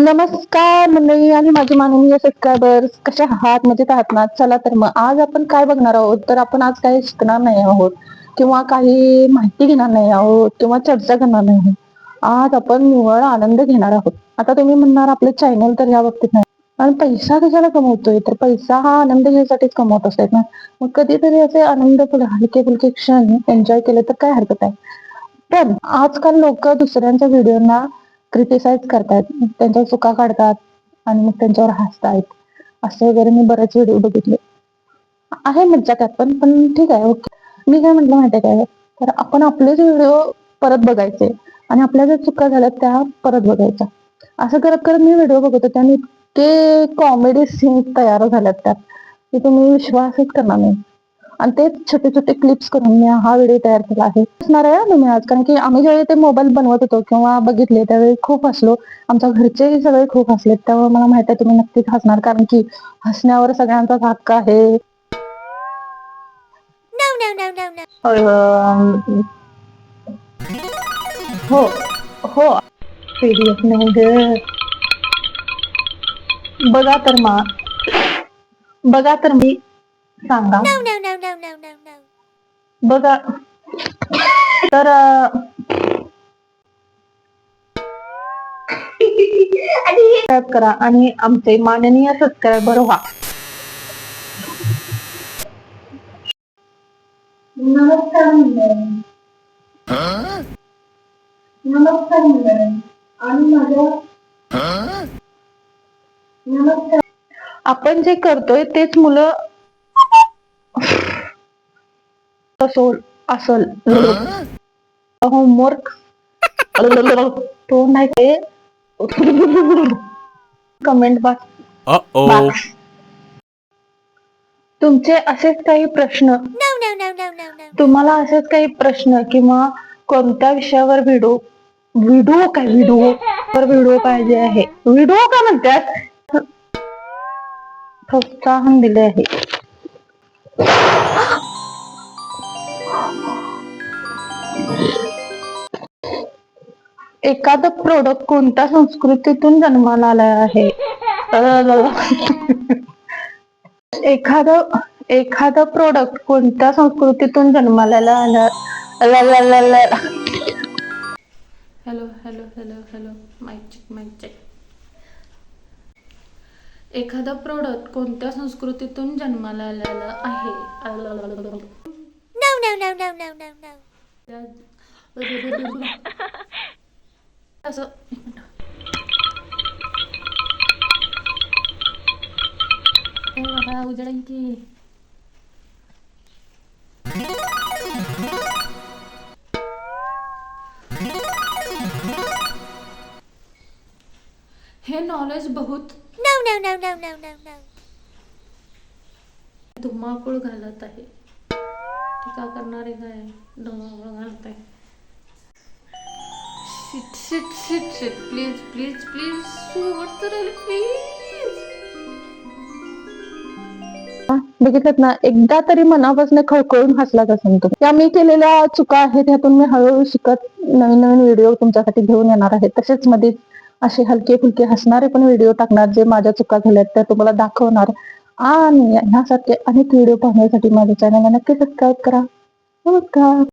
नमस्कार मंडळी आणि माझे माननीय सबस्क्रायबर्स कशा आहात? मजेत आहात ना? चला तर मग आज आपण काय बघणार आहोत? तर आपण आज काही शिकणार नाही आहोत किंवा काही माहिती घेणार नाही आहोत किंवा चर्चा करणार नाही आहोत. आज आपण निवळ आनंद घेणार आहोत. आता तुम्ही म्हणणार आपले चॅनल तर या बाबतीत नाही. आणि पैसा कशाला कमवतोय? तर पैसा हा आनंद घेण्यासाठीच कमवत असतात ना? मग कधीतरी असे आनंद हलके फुलके क्षण एन्जॉय केले तर काय हरकत आहे? पण आजकाल लोक दुसऱ्यांच्या व्हिडिओना क्रिटिसाइज करतायत. त्यांच्या चुका काढतात आणि मग त्यांच्यावर हसतायत. असं वगैरे मी बरेच व्हिडिओ बघितले. आहे मज्जा त्यात पण पण ठीक आहे ओके. मी काय म्हटलं माहितीये काय? तर आपण आपलेच व्हिडिओ परत बघायचे आणि आपल्या ज्या चुका झाल्या त्या परत बघायच्या. असं करत करत मी व्हिडिओ बघत होते आणि इतके कॉमेडी सीन्स तयार झाल्यात त्यात की तुम्ही विश्वासच करणार नाही. आणि तेच छोटे छोटे क्लिप्स करून मी हा व्हिडिओ तयार केला आहे. असणार आहे तुम्ही आज कारण की आम्ही ज्यावेळी ते मोबाईल बनवत होतो किंवा बघितले त्यावेळी खूप हसलो. आमच्या घरचेही सगळे खूप हसले त्यामुळे मला माहीत आहे तुम्ही नक्कीच हसणार कारण की हसण्यावर सगळ्यांचाच हक्क आहे. हो हो. नाही बघा तर मा बघा तर मी सांगा No, no, no, no, no, no, no. बघा. तर सबस्क्राईब करा आणि आमचे माननीय सबस्क्रायबर व्हा. नमस्कार मंडळी नमस्कार मंडळी आणि माझ्या नमस्कार. आपण जे करतोय तेच मुलं असोल असल. होमवर्क तो. नाही ते कमेंट बॉक्स तुमचे असेच काही प्रश्न. तुम्हाला असेच काही प्रश्न किंवा कोणत्या विषयावर व्हिडिओ व्हिडिओ काय व्हिडिओ वर व्हिडिओ पाहिजे आहे? व्हिडिओ का म्हणतात? प्रोत्साहन दिले आहे. एखादं प्रोडक्ट कोणत्या संस्कृतीतून जन्माला आलं आहे? एखादं एखादं प्रोडक्ट कोणत्या संस्कृतीतून जन्माला आलं hello hello hello hello mike check mike check एखादा प्रोडक्ट कोणत्या संस्कृतीतून जन्माला आलेलं आहे? Alltså... हे नॉलेज बहुत no no no no no no no तुम्हाकडे घालत आहे. टीका करणारे काय? धुमाकूळ घालत shit shit shit shit please please please शेवट तर प्लीज बघितलं ना एकदा तरी मनापासून खळखळून हसलाच असेल तुम्ही. त्या मी केलेल्या चुका आहेत ह्यातून मी हळूहळू शिकत नवीन नवीन व्हिडिओ तुमच्यासाठी घेऊन येणार आहे. तसेच मध्ये असे हलके फुलके हसणारे पण व्हिडिओ टाकणार जे माझ्या चुका झाल्यात त्या तुम्हाला दाखवणार. आणि ह्यासारखे अनेक व्हिडिओ पाहण्यासाठी माझ्या चॅनलला नक्की सबस्क्राईब करा. नमस्कार.